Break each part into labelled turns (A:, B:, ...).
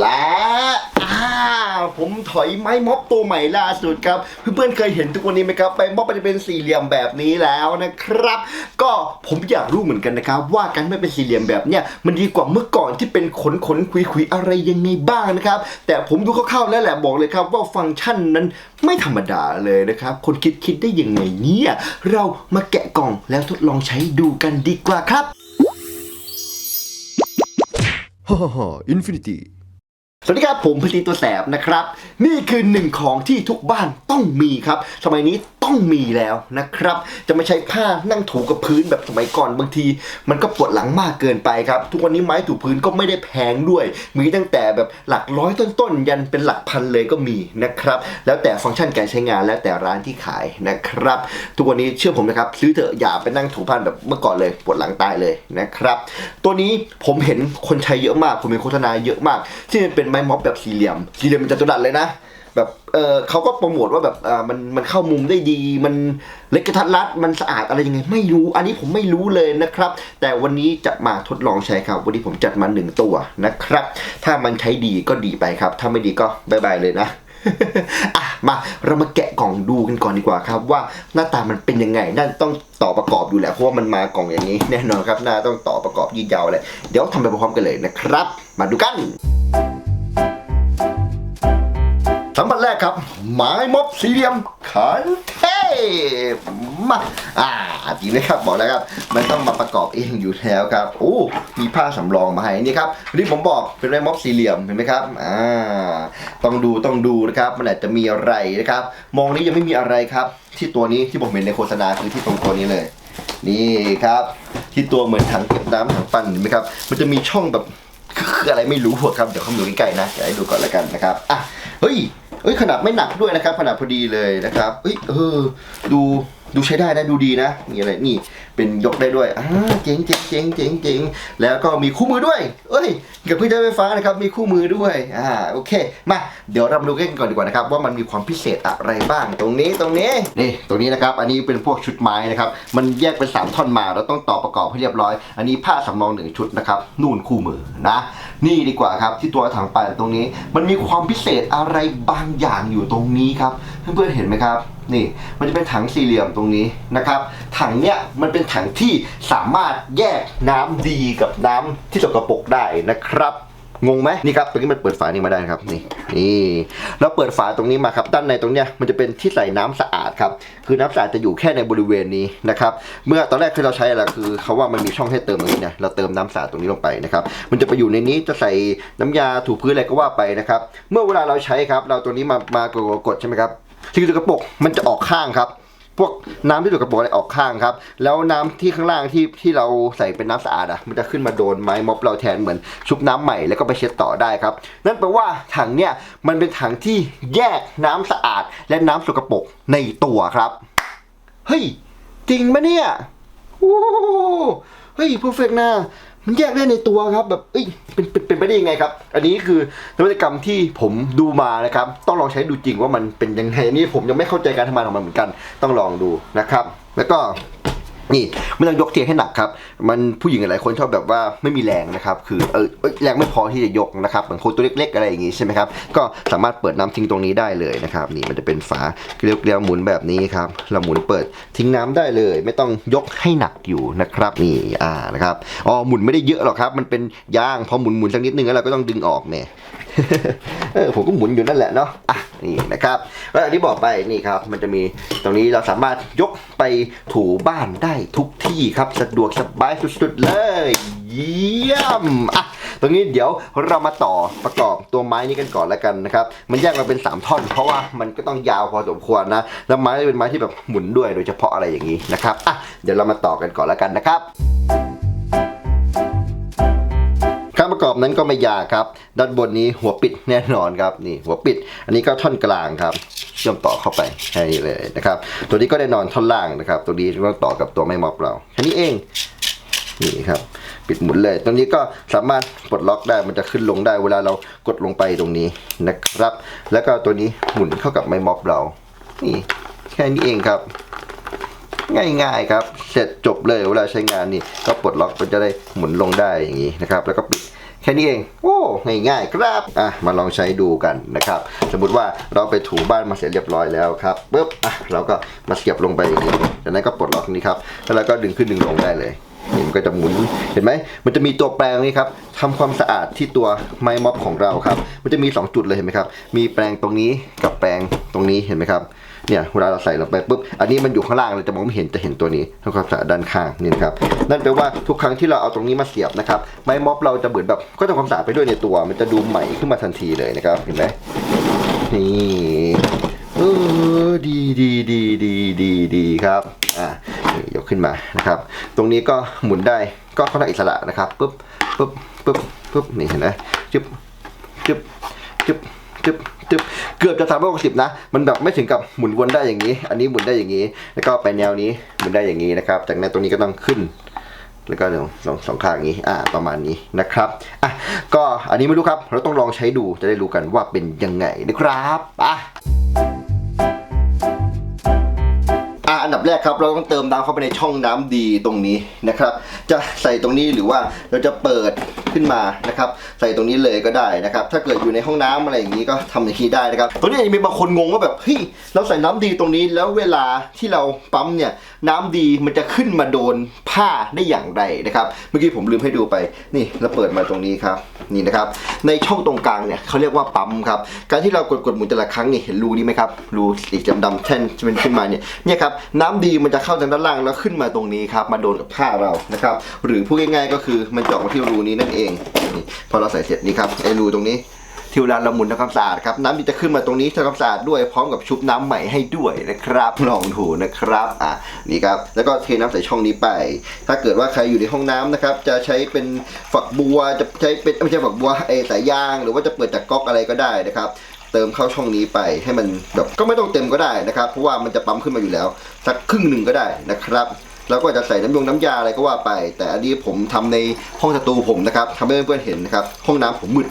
A: และอ่าผมถอยไม้ม็อบตัวใหม่ล่าสุดครับ เพื่อนๆเคยเห็นทุกวันนี้ไหมครับไม้ม็อบมันจะเป็นสี่เหลี่ยมแบบนี้แล้วนะครับ ก็ผมอยากรู้เหมือนกันนะครับ ว่าการไม่เป็นสี่เหลี่ยมแบบเนี้ยมันดีกว่าเมื่อก่อนที่เป็นขนขนๆคุยคุยๆอะไรยังไงบ้างนะครับ แต่ผมดูคร่าวๆแล้วแหละบอกเลยครับ ว่าฟังก์ชันนั้นไม่ธรรมดาเลยนะครับ คนคิดคิดได้ยังไงเนี่ยเรามาแกะกล่องแล้วทดลองใช้ดูกันดีกว่าครับฮ่าฮ่าฮ่าอินฟินิตี้ สวัสดีครับ ผมพลีตัวแสบนะครับ นี่คือหนึ่งของที่ทุกบ้านต้องมีครับ สมัยนี้ต้องมีแล้วนะครับ จะไม่ใช้ผ้านั่งถูกับพื้นแบบสมัยก่อนบางที มันก็ปวดหลังมากเกินไปครับ ทุกวันนี้ไม้ถูพื้นก็ไม่ได้แพงด้วย มีตั้งแต่แบบหลักร้อยต้นๆ ยันเป็นหลักพันเลยก็มีนะครับ แล้วแต่ฟังก์ชันการใช้งานแล้วแต่ร้านที่ขายนะครับ ทุกวันนี้เชื่อผมนะครับซื้อเถอะอย่าไปนั่งถูพันแบบเมื่อก่อนเลยปวดหลังตายเลยนะครับ ตัวนี้ผมเห็นคนใช้เยอะมาก ผมเห็นโฆษณาเยอะมาก ที่มันเป็นไม้ม็อบแบบสี่เหลี่ยม สี่เหลี่ยมมันจะตุรัสเลยนะ แบบเออเขาก็โปรโมทว่าแบบอ่ามันมันเข้ามุมได้ดี มันเล็กกระทัดรัด มันสะอาดอะไรยังไง ไม่รู้ อันนี้ผมไม่รู้เลยนะครับ แต่วันนี้จะมาทดลองใช้ครับ วันนี้ผมจัดมาหนึ่งตัวนะครับ ถ้ามันใช้ดีก็ดีไปครับ ถ้าไม่ดีก็บายบายเลยนะอะมาเรามาแกะกล่องดูกันก่อนดีกว่าครับ ว่าหน้าตามันเป็นยังไงน่าต้องต่อประกอบอยู่แหละเพราะว่ามันมากล่องอย่างนี้แน่นอนครับน่าต้องต่อประกอบยืดยาวเลยเดี๋ยวทำไปพร้อมกันเลยนะครับ มาดูกัน ไม้ม็อบสี่เหลี่ยมขันเทพมาอ่าจริงเลยครับบอกแล้วครับ มันต้องมาประกอบเองอยู่แล้วครับโอ้มีผ้าสำรองมาให้นี่ครับที่ผมบอกเป็นไม้ม็อบสี่เหลี่ยมเห็นไหมครับอ่าต้องดูต้องดูนะครับ มันอาจจะมีอะไรนะครับ มองนี้ยังไม่มีอะไรครับ ที่ตัวนี้ที่ผมเห็นในโฆษณาคือที่ตรงตัวนี้เลย นี่ครับ ที่ตัวเหมือนถังเก็บน้ำถังปั่นเห็นไหมครับ มันจะมีช่องแบบคืออะไรไม่รู้ครับเดี๋ยวเขาดูใกล้ๆนะเดี๋ยวให้ดูก่อนแล้วกันนะครับอะเฮ้ย เฮ้ยขนาดไม่หนักด้วยนะครับขนาดพอดีเลยนะครับเฮ้ยเออดูดูใช้ได้นะดูดีนะมีอะไรนี่เป็นยกได้ด้วยอ่าเจ๋งเจ๋งเจ๋งเจ๋งเจ๋งแล้วก็มีคู่มือด้วย เอ้ยกับเครื่องใช้ไฟฟ้านะครับมีคู่มือด้วยอ่าโอเค มาเดี๋ยวเรามาดูกันก่อนดีกว่านะครับว่ามันมีความพิเศษอะไรบ้างตรงนี้ตรงนี้นี่ตรงนี้นะครับอันนี้เป็นพวกชุดไม้นะครับมันแยกเป็นสามท่อนมาเราต้องต่อประกอบให้เรียบร้อย อันนี้ผ้าสำรองหนึ่งชุดนะครับนู่นคู่มือนะ นี่ดีกว่าครับที่ตัวถังปั่นตรงนี้ มันมีความพิเศษอะไรบางอย่างอยู่ตรงนี้ครับเพื่อนๆเห็นไหมครับนี่มันจะเป็นถังสี่เหลี่ยมตรงนี้นะครับ ถังเนี้ยมันเป็นถังที่สามารถแยกน้ำดีกับน้ำที่สกปรกได้นะครับ งงไหมนี่ครับตรงนี้มันเปิดฝานี่มาได้นะครับนี่นี่แล้วเปิดฝาตรงนี้มาครับด้านในตรงเนี้ยมันจะเป็นที่ใส่น้ำสะอาดครับคือน้ำสะอาดจะอยู่แค่ในบริเวณนี้นะครับเมื่อตอนแรกที่เราใช้อะไรคือเขาว่ามันมีช่องให้เติมตรงนี้นี่ยเราเติมน้ำสะอาดตรงนี้ลงไปนะครับมันจะไปอยู่ในนี้จะใส่น้ำยาถูพื้นอะไรก็ว่าไปนะครับเมื่อเวลาเราใช้ครับ เราตัวนี้มามากดใช่ไหมครับสิ่งสกปรกมันจะออกข้างครับ วกน้ำที่สกปรกอะไรออกข้างครับ แล้วน้ำที่ข้างล่างที่ที่เราใส่เป็นน้ำสะอาดอะมันจะขึ้นมาโดนไม้ม็อบเราแทนเหมือนชุบน้ำใหม่แล้วก็ไปเช็ดต่อได้ครับ นั่นแปลว่าถังเนี่ยมันเป็นถังที่แยกน้ำสะอาด และน้ำสกปรกในตัวครับเฮ้ยจริงไหมเนี่ยโอ้โหเฮ้ยเพอร์เฟกต์นะ มันแยกได้ในตัวครับแบบเอ้ยเป็นเป็นเป็นไปได้ยังไงครับ อันนี้คือนวัตกรรมที่ผมดูมานะครับ ต้องลองใช้ดูจริงว่ามันเป็นยังไงอันนี้ผมยังไม่เข้าใจการทำงานของมันเหมือนกัน ต้องลองดูนะครับ แล้วก็ นี่ไม่ต้องยกเทียนให้หนักครับ มันผู้หญิงหลายคนชอบแบบว่าไม่มีแรงนะครับ คือเออแรงไม่พอที่จะยกนะครับเหมือนคนตัวเล็กๆอะไรอย่างงี้ใช่ไหมครับ ก็สามารถเปิดน้ำทิ้งตรงนี้ได้เลยนะครับ นี่มันจะเป็นฝาเกลียวๆหมุนแบบนี้ครับ เราหมุนเปิดทิ้งน้ำได้เลย ไม่ต้องยกให้หนักอยู่นะครับ นี่อ่านะครับ อ๋อหมุนไม่ได้เยอะหรอกครับ มันเป็นยางพอหมุนหมุนสักนิดนึงแล้วเราก็ต้องดึงออกเนี่ยเออผมก็หมุนอยู่นั่นแหละเนาะอะนี่นะครับแล้วอย่างที่บอกไปนี่ครับ มันจะมีตรงนี้เราสามารถยกไปถูบ้านได้ทุกที่ครับสะดวกสบายสุดๆเลยเยี่ยมอะตรงนี้เดี๋ยวเรามาต่อประกอบตัวไม้นี้กันก่อนแล้วกันนะครับ มันแยกมาเป็น 3 ท่อน เพราะว่ามันก็ต้องยาวพอสมควรนะแล้วไม้เป็นไม้ที่แบบหมุนด้วยโดยเฉพาะอะไรอย่างนี้นะครับอะเดี๋ยวเรามาต่อกันก่อนแล้วกันนะครับ กรอบนั้นก็ไม่ยากครับ ด้านบนนี้หัวปิดแน่นอนครับนี่หัวปิด อันนี้ก็ท่อนกลางครับเชื่อมต่อเข้าไปแค่นี้เลยนะครับ ตัวนี้ก็ได้นอนท่อนล่างนะครับ ตัวนี้ก็ต่อกับตัวไม้ม็อบเราแค่นี้เองนี่ครับปิดหมุนเลย ตรงนี้ก็สามารถปลดล็อกได้มันจะขึ้นลงได้เวลาเรากดลงไปตรงนี้นะครับ แล้วก็ตัวนี้หมุนเข้ากับไม้ม็อบเรา นี่แค่นี้เองครับ ง่ายๆครับ เสร็จจบเลยเวลาใช้งานนี่ก็ปลดล็อกมันจะได้หมุนลงได้อย่างนี้นะครับ แล้วก็ปิด แค่นี้เอง โอ้ง่ายๆครับอะมาลองใช้ดูกันนะครับ สมมติว่าเราไปถูบ้านมาเสร็จเรียบร้อยแล้วครับปุ๊บอะเราก็มาเสียบลงไปอย่างนี้จากนั้นก็ปลดล็อกนี้ครับแล้วเราก็ดึงขึ้นดึงลงได้เลยเห็นมันก็จะหมุนเห็นไหมมันจะมีตัวแปรงนี้ครับทำความสะอาดที่ตัวไม้ม็อบของเราครับ มันจะมี 2 จุดเลยเห็นไหมครับ มีแปรงตรงนี้กับแปรงตรงนี้เห็นไหมครับ เนี่ยเวลาเราใส่ลงไปปุ๊บอันนี้มันอยู่ข้างล่างเราจะมองไม่เห็นจะเห็นตัวนี้ทำความสะอาดด้านข้างนี่นะครับนั่นแปลว่าทุกครั้งที่เราเอาตรงนี้มาเสียบนะครับไม้ม็อบเราจะเหมือนแบบก็ทำความสะอาดไปด้วยในตัว มันจะดูใหม่ขึ้นมาทันทีเลยนะครับเห็นไหมนี่เออดีดีดีดีดีดีครับอะยกขึ้นมานะครับ ตรงนี้ก็หมุนได้ก็ค่อนข้างอิสระนะครับปุ๊บปุ๊บปุ๊บปุ๊บนี่เห็นไหมจึ๊บจึ๊บจึ๊บ จึ๊บจึ๊บเกือบจะสามร้อยหกสิบนะ มันแบบไม่ถึงกับหมุนวนได้อย่างนี้ อันนี้หมุนได้อย่างนี้ แล้วก็ไปแนวนี้หมุนได้อย่างนี้นะครับ จากนั้นตรงนี้ก็ต้องขึ้น แล้วก็เดี๋ยวสองสองข้างนี้ อ่า ประมาณนี้นะครับ อะ ก็อันนี้ไม่รู้ครับ เราต้องลองใช้ดูจะได้รู้กันว่าเป็นยังไงนะครับอะอะอันดับแรกครับเราต้องเติมน้ำเข้าไปในช่องน้ำดีตรงนี้นะครับ จะใส่ตรงนี้หรือว่าเราจะเปิด ขึ้นมานะครับใส่ตรงนี้เลยก็ได้นะครับถ้าเกิดอยู่ในห้องน้ำอะไรอย่างนี้ก็ทำอย่างนี้ได้นะครับตรงนี้มีบางคนงงว่าแบบเฮ้ยเราใส่น้ำดีตรงนี้แล้วเวลาที่เราปั๊มเนี่ยน้ำดีมันจะขึ้นมาโดนผ้าได้อย่างไรนะครับเมื่อกี้ผมลืมให้ดูไปนี่เราเปิดมาตรงนี้ครับนี่นะครับในช่องตรงกลางเนี่ยเขาเรียกว่าปั๊มครับการที่เรากดกดหมุนแต่ละครั้งนี่เห็นรูนี้ไหมครับรูสีดำๆแท่นที่มันขึ้นมาเนี่ยเนี่ยครับน้ำดีมันจะเข้าจากด้านล่างแล้วขึ้นมาตรงนี้ครับมาโดนกับผ้าเรานะครับหรือพูดง่ายๆก็คือมันเจาะมาที่รูนี้นั่นเองนี่พอเราใส่เสร็จนี่ครับไอ้รูตรงนี้ที่เวลาเราหมุนทำความสะอาดครับน้ำดีจะขึ้นมาตรงนี้ทำความสะอาดด้วยพร้อมกับชุบน้ำใหม่ให้ด้วยนะครับลองถูนะครับอะนี่ครับแล้วก็เทน้ำใส่ช่องนี้ไป ถ้าเกิดว่าใครอยู่ในห้องน้ำนะครับจะใช้เป็นฝักบัวจะใช้เป็นไม่ใช่ฝักบัวเออสายยาง หรือว่าจะเปิดจากก๊อกอะไรก็ได้นะครับเติมเข้าช่องนี้ไปให้มันแบบก็ไม่ต้องเต็มก็ได้นะครับเพราะว่ามันจะปั๊มขึ้นมาอยู่แล้ว สักครึ่งหนึ่งก็ได้นะครับ แล้วก็จะใส่น้ำยงน้ำยาอะไรก็ว่าไป แต่อันนี้ผมทำในห้องสตูผมนะครับทำให้เพื่อนๆเห็นนะครับ ห้องน้ำผมมืด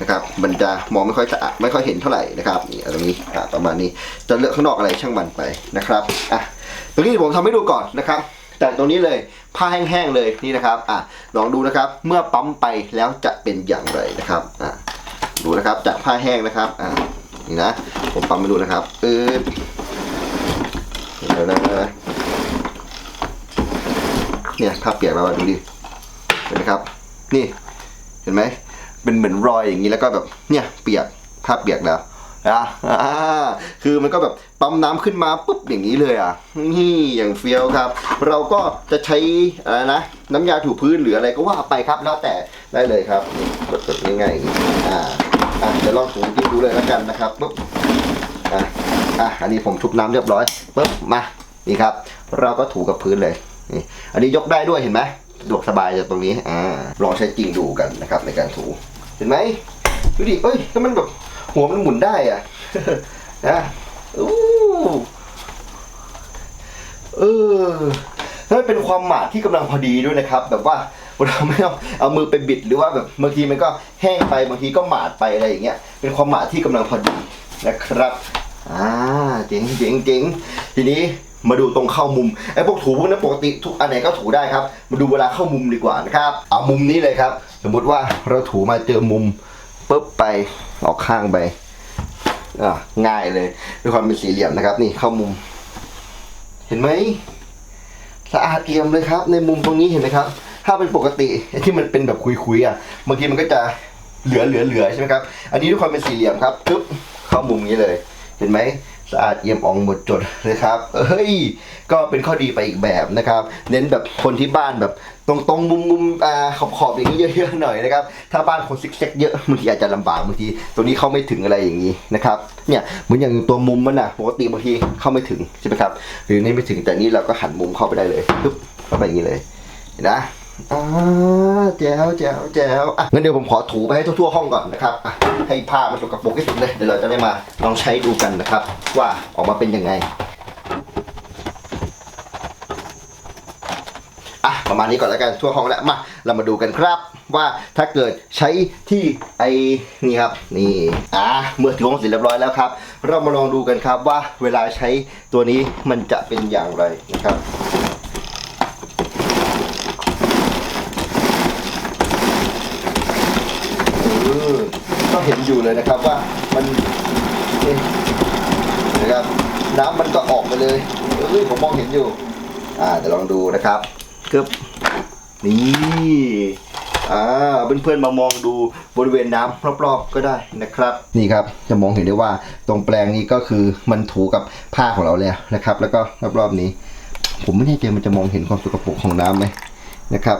A: นะครับ มันจะมองไม่ค่อยสะอาดไม่ค่อยเห็นเท่าไหร่นะครับนี่าตรงนี้ประมาณนี้จะเลือกข้างนอกอะไรช่างมันไปนะครับอะตรงนี้ผมทำให้ดูก่อนนะครับ แต่ตรงนี้เลยผ้าแห้งๆเลยนี่นะครับอะลองดูนะครับ เมื่อปั๊มไปแล้วจะเป็นอย่างไรนะครับอะดูนะครับจากผ้าแห้งนะครับอะนี่นะ ผมปั๊มให้ดูนะครับเออเดี๋ยวนะ เนี่ยภาพเปียกแล้วอะดูดิเห็นไหมครับ นี่เห็นไหมเป็นเหมือนรอยอย่างนี้แล้วก็แบบเนี่ยเปียกภาพเปียกแล้วนะอ่าคือมันก็แบบปั๊มน้ำขึ้นมาปุ๊บอย่างนี้เลยอะนี่อย่างเฟี้ยวครับ เราก็จะใช้อะไรนะน้ำยาถูพื้นหรืออะไรก็ว่าไปครับ แล้วแต่ได้เลยครับกดๆง่ายๆอ่างอ่าอะเดี๋ยวลองถูที่ดูเลยแล้วกันนะครับปุ๊บอะอะอันนี้ผมชุบน้ำเรียบร้อยปุ๊บมานี่ครับ เราก็ถูกับพื้นเลย นี่อันนี้ยกได้ด้วยเห็นไหมสะดวกสบายจากตรงนี้อ่าลองใช้จริงดูกันนะครับ ในการถูเห็นไหมดูดิเอ้ยก็มันแบบหัวมันหมุนได้อะนะอู้เออแล้วมันเป็นความหมาดที่กำลังพอดีด้วยนะครับ แบบว่าเราไม่ต้องเอามือไปบิดหรือว่าแบบบางทีมันก็แห้งไปบางทีก็หมาดไปอะไรอย่างเงี้ยเป็นความหมาดที่กำลังพอดีนะครับอ่าเจ๋งเจ๋งเจ๋งทีนี้ มาดูตรงเข้ามุมไอ้พวกถูพวกนั้นปกติทุกอันไหนก็ถูได้ครับ มาดูเวลาเข้ามุมดีกว่านะครับ เอามุมนี้เลยครับ สมมุติว่าเราถูมาเจอมุมปุ๊บไปออกข้างไปอ่าง่ายเลยด้วยความเป็นสี่เหลี่ยมนะครับ นี่เข้ามุม เห็นไหมสะอาดเอี่ยมเลยครับ ในมุมตรงนี้เห็นไหมครับ ถ้าเป็นปกติไอ้ที่มันเป็นแบบคุยๆอะบางทีมันก็จะเหลือเหลือเหลือใช่ไหมครับ อันนี้ด้วยความเป็นสี่เหลี่ยมครับปึ๊บเข้ามุมนี้เลย เห็นไหม สะอาดเอี่ยมอ่องหมดจดเลยครับเอ้ยก็เป็นข้อดีไปอีกแบบนะครับ เน้นแบบคนที่บ้านแบบตรงตรงๆมุมมุมอ่าขอบขอบอย่างนี้เยอะๆหน่อยนะครับ ถ้าบ้านคนซิกแซกเยอะบางทีอาจจะลำบากบางทีตรงนี้เข้าไม่ถึงอะไรอย่างนี้นะครับเนี่ยเหมือนอย่างตัวมุมมันนะปกติบางทีเข้าไม่ถึงใช่ไหมครับหรือนี่ไม่ถึงแต่นี่เราก็หันมุมเข้าไปได้เลยปึ๊บเข้าไปอย่างนี้เลยนะ อ่าแจ๋วแจ๋วแจ๋วอะงั้นเดี๋ยวผมขอถูไปให้ทั่วๆห้องก่อนนะครับอะให้ผ้ามันสกปรกที่สุดเลยเดี๋ยวเราจะได้มาลองใช้ดูกันนะครับ ว่าออกมาเป็นยังไงอะประมาณนี้ก่อนแล้วกันทั่วห้องแล้วมาเรามาดูกันครับว่าถ้าเกิดใช้ที่ไอ้นี่ครับนี่อะเมื่อถึงห้องเสร็จเรียบร้อยแล้วครับ เรามาลองดูกันครับว่าเวลาใช้ตัวนี้มันจะเป็นอย่างไรนะครับ ก็เห็นอยู่เลยนะครับว่ามันนะครับน้ำมันก็ออกไปเลยเอ้ยผมมองเห็นอยู่ อ่าเดี๋ยวลองดูนะครับกึบนี่อ่าเพื่อนๆมามองดูบริเวณน้ำรอบๆก็ได้นะครับ นี่ครับจะมองเห็นได้ว่าตรงแปลงนี้ก็คือมันถูกับผ้าของเราแล้วนะครับ แล้วก็รอบๆนี้ ผมไม่แน่ใจมันจะมองเห็นความสกปรกของน้ำไหมนะครับ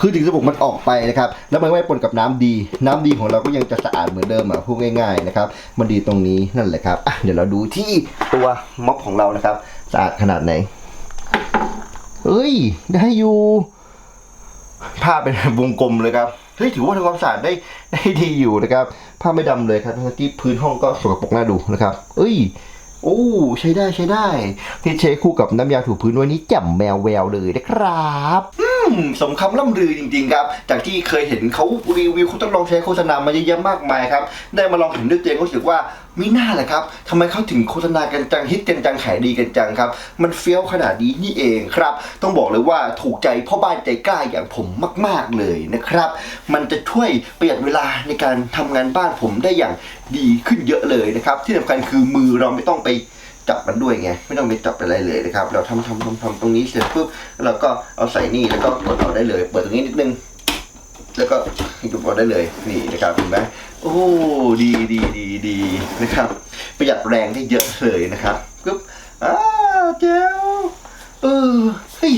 A: คือถึงสบู่มันออกไปนะครับแล้วมันไม่ปนกับน้ำดี น้ำดีของเราก็ยังจะสะอาดเหมือนเดิมอะพูดง่ายๆนะครับมันดีตรงนี้นั่นแหละครับเดี๋ยวเราดูที่ตัวม็อบของเรานะครับสะอาดขนาดไหนเอ้ย ได้อยู่ผ้าเป็นวงกลมเลยครับเฮ้ยถือว่าทำความสะอาดได้ได้ดีอยู่นะครับผ้าไม่ดำเลยครับทั้งที่พื้นห้องก็สกปรกน่าดูนะครับ เอ้ยโอ้ใช้ได้ใช้ได้ ที่เชคู่กับน้ำยาถูพื้นวันนี้แจ่มแมวแววเลยนะครับ สมคำล่ำลือจริงๆครับ จากที่เคยเห็นเขารีวิวเขาต้องลองใช้โฆษณามาเยอะแยะมากมายครับ ได้มาลองเห็นด้วยตัวเองก็รู้สึกว่ามีหน้าแหละครับทำไมเขาถึงโฆษณากันจังฮิตกันจังขายดีกันจังครับ มันเฟี้ยวขนาดนี้นี่เองครับ ต้องบอกเลยว่าถูกใจพ่อบ้านใจกล้าอย่างผมมาก ๆเลยนะครับ มันจะช่วยประหยัดเวลาในการทำงานบ้านผมได้อย่างดีขึ้นเยอะเลยนะครับ ที่สำคัญคือมือเราไม่ต้องไป จับมันด้วยไงไม่ต้องไปจับอะไรเลยนะครับ เราทำทำทำทำตรงนี้เสร็จปุ๊บเราก็เอาใส่นี่แล้วก็กดเอาได้เลย เปิดตรงนี้นิดนึง แล้วก็ดูเอาได้เลยนี่นะครับเห็นไหมโอ้ดีดีดีดีนะครับ ประหยัดแรงได้เยอะเลยนะครับปุ๊บอ้าเจ้าเออเฮ้ย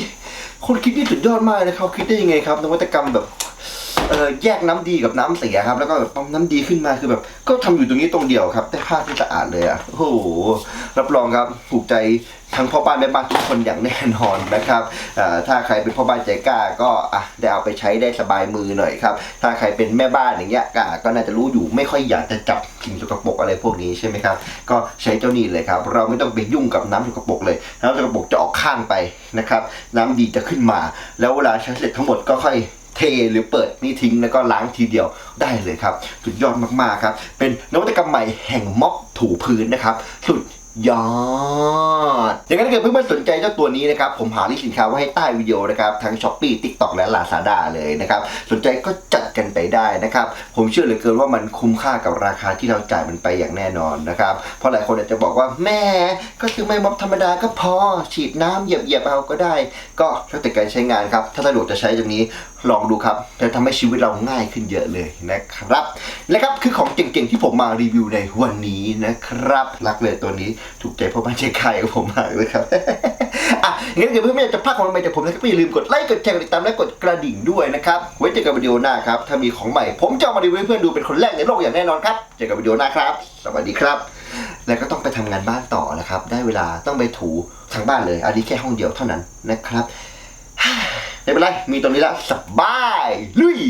A: คนคิดนี่สุดยอดมากเลยเขาคิดได้ยังไงครับนวัตกรรมแบบ เออแยกน้ำดีกับน้ำเสียครับ แล้วก็แบบปั๊มน้ำดีขึ้นมาคือแบบ ก็ทำอยู่ตรงนี้ตรงเดียวครับได้ผ้าที่สะอาดเลยอะโอ้โหรับรองครับถูกใจทั้งพ่อบ้านแม่บ้านทุกคนอย่างแน่นอนนะครับถ้าใครเป็นพ่อบ้านใจกล้าก็อะได้เอาไปใช้ได้สบายมือหน่อยครับ ถ้าใครเป็นแม่บ้านอย่างเงี้ยก็ก็น่าจะรู้อยู่ไม่ค่อยอยากจะจับสิ่งสกปรกอะไรพวกนี้ใช่ไหมครับ ก็ใช้เจ้านี่เลยครับ เราไม่ต้องไปยุ่งกับน้ำสกปรกเลยน้ำสกปรกจะออกข้างไปนะครับ น้ำดีจะขึ้นมา แล้วเวลาใช้เสร็จทั้งหมดก็ค่อย เทหรือเปิดนี่ทิ้งแล้วก็ล้างทีเดียวได้เลยครับ สุดยอดมากๆครับ เป็นนวัตกรรมใหม่แห่งม็อบถูพื้นนะครับ สุดยอดอย่างนั้นถ้าเกิดเพื่อนๆสนใจเจ้าตัวนี้นะครับ ผมหาลิงก์สินค้าไว้ให้ใต้วิดีโอนะครับทั้ง s h อ p e e TikTok และ Lazada เลยนะครับ สนใจก็จัดกันไปได้นะครับ ผมเชื่อเหลือเกินว่ามันคุ้มค่ากับราคาที่เราจ่ายมันไปอย่างแน่นอนนะครับ เพราะหลายคนอาจจะบอกว่าแม่ก็ซื้อไม่ม็อบธรรมดาก็พอฉีดน้ำเหยียบๆเอาก็ได้ ก็แล้วแต่การใช้งานครับ ถ้าสะดวกจะใช้ตรงนี้ ลองดูครับจะทำให้ชีวิตเราง่ายขึ้นเยอะเลยนะครับและครับคือของเก่งๆที่ผมมารีวิวในวันนี้นะครับรักเลยตัวนี้ถูกใจพ่อบ้านใจใครกับผมมากเลยครับอะงั้นเดี๋ยวเพื่อนๆจะพลาดของใหม่จากผมนะครับอย่าลืมกดไลค์กดแชร์กดติดตามและกดกระดิ่งด้วยนะครับไว้เจอกันวิดีโอหน้าครับถ้ามีของใหม่ ผมจะมารีวิวเพื่อนดูเป็นคนแรกในโลกอย่างแน่นอนครับเจอกันวิดีโอหน้าครับ สวัสดีครับ แล้วก็ต้องไปทำงานบ้านต่อนะครับ ได้เวลาต้องไปถูทางบ้านเลยอันนี้แค่ห้องเดียวเท่านั้นนะครับ ไม่เป็นไร มีตรงนี้แล้วสบาย ลุย